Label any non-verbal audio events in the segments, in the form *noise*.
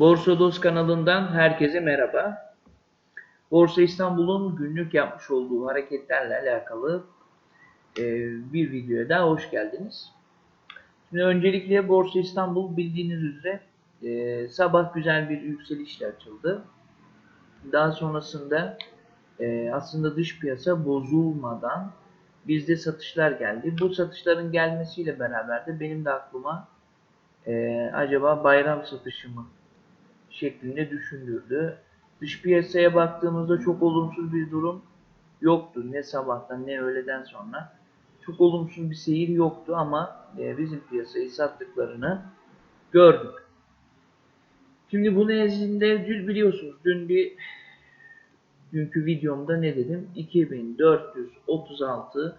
Borsa Dost kanalından herkese merhaba. Borsa İstanbul'un günlük yapmış olduğu hareketlerle alakalı e, bir videoya daha hoş geldiniz. Şimdi öncelikle Borsa İstanbul bildiğiniz üzere e, sabah güzel bir yükselişle açıldı. Daha sonrasında e, aslında dış piyasa bozulmadan bizde satışlar geldi. Bu satışların gelmesiyle beraber de benim de aklıma acaba bayram satışı mı şeklinde düşündürdü. Dış piyasaya baktığımızda çok olumsuz bir durum yoktu. Ne sabahtan ne öğleden sonra. Çok olumsuz bir seyir yoktu ama e, bizim piyasayı sattıklarını gördük. Şimdi bu nezdinde dün biliyorsunuz dün bir dünkü videomda ne dedim? 2436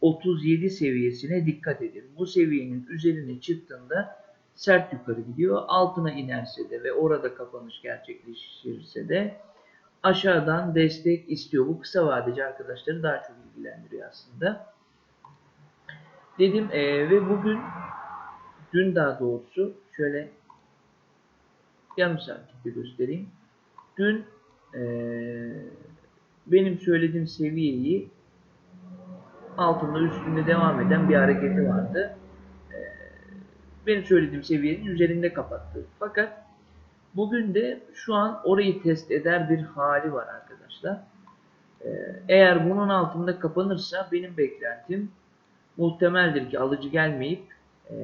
37 seviyesine dikkat edin. Bu seviyenin üzerine çıktığında sert yukarı gidiyor. Altına inerse de ve orada kapanış gerçekleşirse de aşağıdan destek istiyor. Bu kısa vadeci arkadaşları daha çok ilgilendiriyor aslında. Dedim e, ve bugün dün daha doğrusu şöyle yarım saatlik bir göstereyim. Dün e, benim söylediğim seviyeyi altında üstünde devam eden bir hareketi vardı. E, benim söylediğim seviyenin üzerinde kapattı. Fakat bugün de şu an orayı test eder bir hali var arkadaşlar. E, eğer bunun altında kapanırsa benim beklentim muhtemeldir ki alıcı gelmeyip e,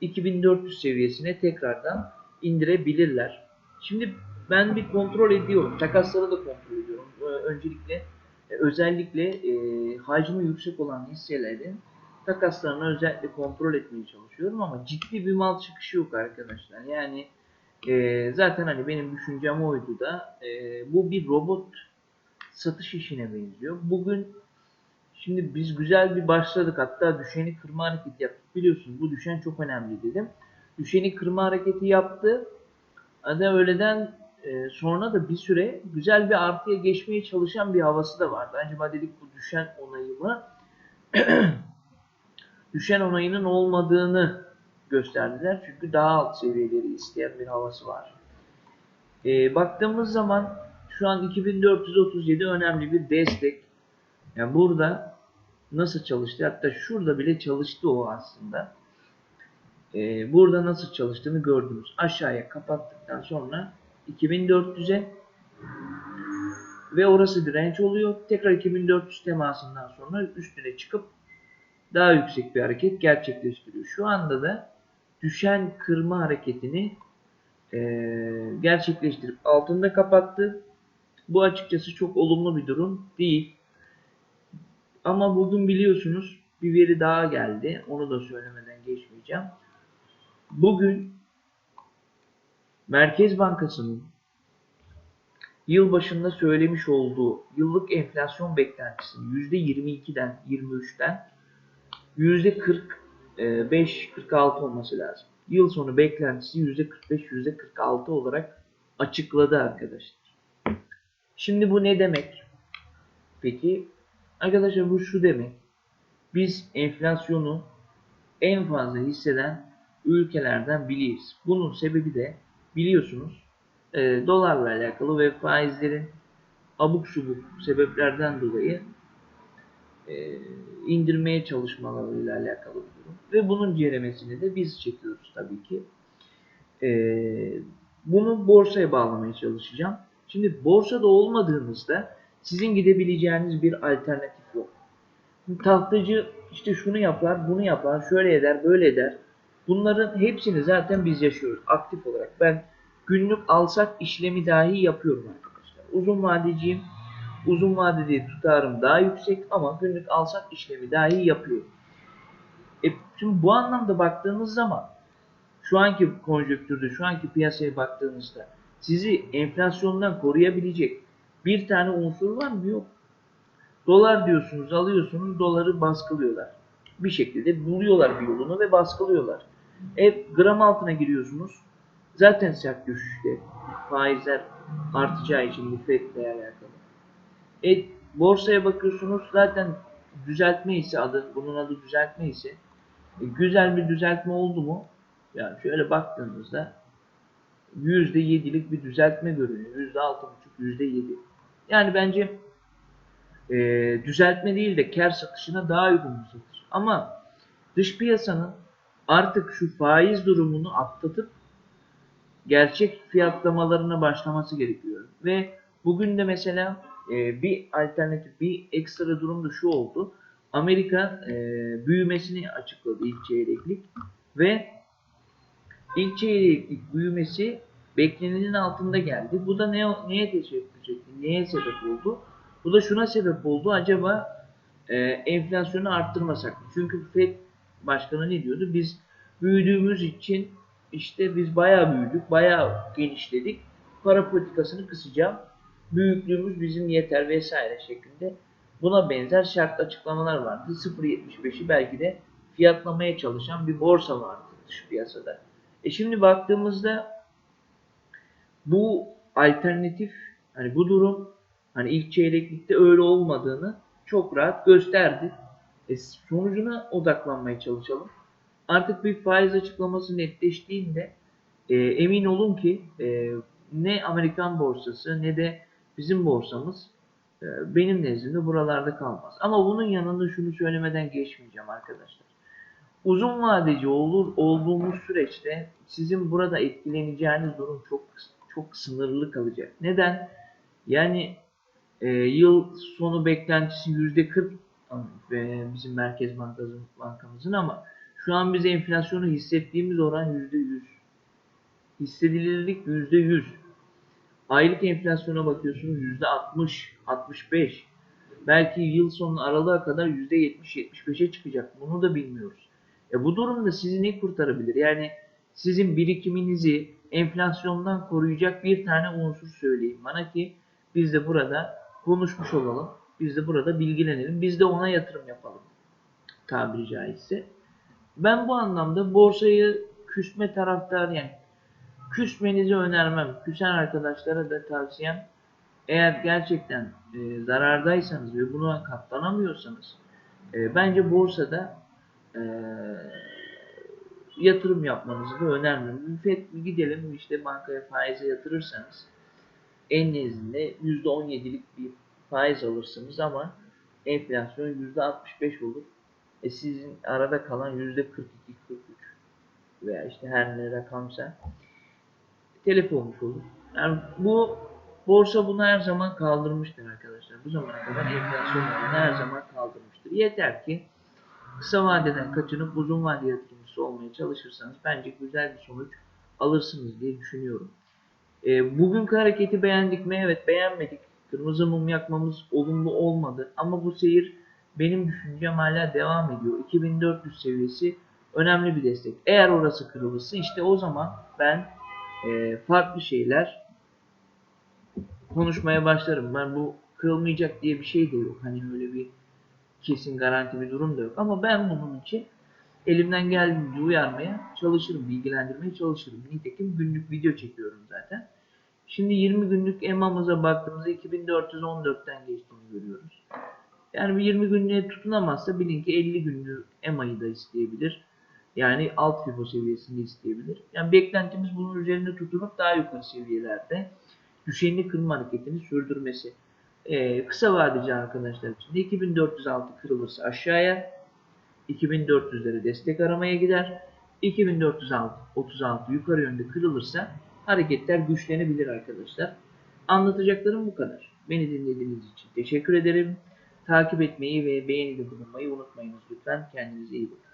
2400 seviyesine tekrardan indirebilirler. Şimdi ben bir kontrol ediyorum. Takasları da kontrol ediyorum. Ee, Öncelikle e, özellikle e, hacmi yüksek olan hisselerin takaslarını özellikle kontrol etmeye çalışıyorum ama ciddi bir mal çıkışı yok arkadaşlar. Yani e, zaten hani benim düşüncem oydu da e, bu bir robot satış işine benziyor. Bugün şimdi biz güzel bir başladık. Hatta düşeni kırma hareketi yaptık. Biliyorsunuz bu düşen çok önemli dedim. Düşeni kırma hareketi yaptı. Hadi öğleden e, sonra da bir süre güzel bir artıya geçmeye çalışan bir havası da vardı. Acaba dedik bu düşen onayı mı? *clears throat* düşen onayının olmadığını gösterdiler. Çünkü daha alt seviyeleri isteyen bir havası var. E, baktığımız zaman şu an 2437 önemli bir destek. Yani burada nasıl çalıştı? Hatta şurada bile çalıştı o aslında. Ee, burada nasıl çalıştığını gördünüz. Aşağıya kapattıktan sonra 2400'e ve orası direnç oluyor. Tekrar 2400 temasından sonra üstüne çıkıp daha yüksek bir hareket gerçekleştiriyor. Şu anda da düşen kırma hareketini e, gerçekleştirip altında kapattı. Bu açıkçası çok olumlu bir durum değil. Ama bugün biliyorsunuz bir veri daha geldi. Onu da söylemeden geçmeyeceğim. Bugün Merkez Bankası'nın yıl başında söylemiş olduğu yıllık enflasyon beklentisini %22'den 23'ten %45-46 olması lazım. Yıl sonu beklentisi %45-%46 olarak açıkladı arkadaşlar. Şimdi bu ne demek? Peki arkadaşlar bu şu demek. Biz enflasyonu en fazla hisseden ülkelerden biriyiz. Bunun sebebi de biliyorsunuz e, dolarla alakalı ve faizlerin abuk subuk sebeplerden dolayı e, indirmeye çalışmalarıyla alakalı bir durum. Ve bunun ceremesini de biz çekiyoruz tabii ki. E, bunu borsaya bağlamaya çalışacağım. Şimdi borsada olmadığınızda sizin gidebileceğiniz bir alternatif yok. Tahtacı işte şunu yapar, bunu yapar, şöyle eder, böyle eder. Bunların hepsini zaten biz yaşıyoruz aktif olarak. Ben günlük alsak işlemi dahi yapıyorum arkadaşlar. Uzun vadeciyim. Uzun vadeli tutarım daha yüksek ama günlük alsak işlemi dahi yapıyorum. E, şimdi bu anlamda baktığınız zaman şu anki konjonktürde, şu anki piyasaya baktığınızda sizi enflasyondan koruyabilecek bir tane unsur var mı? Yok. Dolar diyorsunuz, alıyorsunuz, doları baskılıyorlar. Bir şekilde buluyorlar bir yolunu ve baskılıyorlar. E, gram altına giriyorsunuz. Zaten sert düşüşte. Faizler artacağı için bu FED'le alakalı. E, borsaya bakıyorsunuz zaten düzeltme ise adı, bunun adı düzeltme ise e, güzel bir düzeltme oldu mu? Yani şöyle baktığınızda %7'lik bir düzeltme görünüyor. %6,5, %7. Yani bence e, düzeltme değil de kar satışına daha uygun bir satış. Ama dış piyasanın artık şu faiz durumunu atlatıp gerçek fiyatlamalarına başlaması gerekiyor. Ve bugün de mesela e, bir alternatif, bir ekstra durum da şu oldu. Amerika e, büyümesini açıkladı ilk çeyreklik ve ilk çeyreklik büyümesi beklenenin altında geldi. Bu da ne, neye teşebbüs etti? Neye sebep oldu? Bu da şuna sebep oldu. Acaba e, enflasyonu arttırmasak mı? Çünkü FED başkanı ne diyordu? Biz büyüdüğümüz için işte biz bayağı büyüdük, bayağı genişledik. Para politikasını kısacağım. Büyüklüğümüz bizim yeter vesaire şeklinde buna benzer şart açıklamalar vardı. 0.75'i belki de fiyatlamaya çalışan bir borsa vardı dış piyasada. E şimdi baktığımızda bu alternatif hani bu durum hani ilk çeyreklikte öyle olmadığını çok rahat gösterdi. E sonucuna odaklanmaya çalışalım. Artık bir faiz açıklaması netleştiğinde e, emin olun ki e, ne Amerikan borsası ne de bizim borsamız e, benim nezdimde buralarda kalmaz. Ama bunun yanında şunu söylemeden geçmeyeceğim arkadaşlar. Uzun vadeci olur olduğumuz süreçte sizin burada etkileneceğiniz durum çok çok sınırlı kalacak. Neden? Yani e, yıl sonu beklentisi yüzde 40 ve bizim Merkez Bankası, Bankamızın ama şu an biz enflasyonu hissettiğimiz oran yüzde 100. Hissedilirlik yüzde 100. Aylık enflasyona bakıyorsunuz yüzde 60, 65. Belki yıl sonu aralığa kadar yüzde 70, 75'e çıkacak. Bunu da bilmiyoruz. E bu durumda sizi ne kurtarabilir? Yani sizin birikiminizi enflasyondan koruyacak bir tane unsur söyleyin bana ki biz de burada konuşmuş olalım. Biz de burada bilgilenelim. Biz de ona yatırım yapalım. Tabiri caizse. Ben bu anlamda borsayı küsme taraftar yani küsmenizi önermem. Küsen arkadaşlara da tavsiyem eğer gerçekten e, zarardaysanız ve buna katlanamıyorsanız e, bence borsada e, yatırım yapmanızı da önermem. Müfet gidelim işte bankaya faize yatırırsanız en nezdinde %17'lik bir faiz alırsınız ama enflasyon %65 olur. E sizin arada kalan %42, 43 veya işte her ne rakamsa telef olmuş. Yani bu borsa bunu her zaman kaldırmıştır arkadaşlar. Bu zamana kadar enflasyon oranını her zaman kaldırmıştır. Yeter ki kısa vadeden kaçınıp uzun vade yatırımcısı olmaya çalışırsanız bence güzel bir sonuç alırsınız diye düşünüyorum. E, bugünkü hareketi beğendik mi? Evet beğenmedik. Kırmızı mum yakmamız olumlu olmadı. Ama bu seyir benim düşüncem hala devam ediyor. 2400 seviyesi önemli bir destek. Eğer orası kırılırsa işte o zaman ben e, farklı şeyler konuşmaya başlarım. Ben bu kırılmayacak diye bir şey de yok. Hani öyle bir kesin garanti bir durum da yok. Ama ben bunun için elimden geldiğince uyarmaya çalışırım, bilgilendirmeye çalışırım. Nitekim günlük video çekiyorum zaten. Şimdi 20 günlük EMA'mıza baktığımızda 2414'ten geçtiğini görüyoruz. Yani bir 20 günlüğe tutunamazsa bilin ki 50 günlük EMA'yı da isteyebilir. Yani alt FIBO seviyesinde isteyebilir. Yani beklentimiz bunun üzerinde tutunup daha yukarı seviyelerde düşeni kırma hareketini sürdürmesi. Ee, kısa vadeci arkadaşlar için de 2406 kırılırsa aşağıya 2400'lere destek aramaya gider. 2436 yukarı yönde kırılırsa hareketler güçlenebilir arkadaşlar. Anlatacaklarım bu kadar. Beni dinlediğiniz için teşekkür ederim. Takip etmeyi ve beğenide bulunmayı unutmayınız lütfen. Kendinize iyi bakın.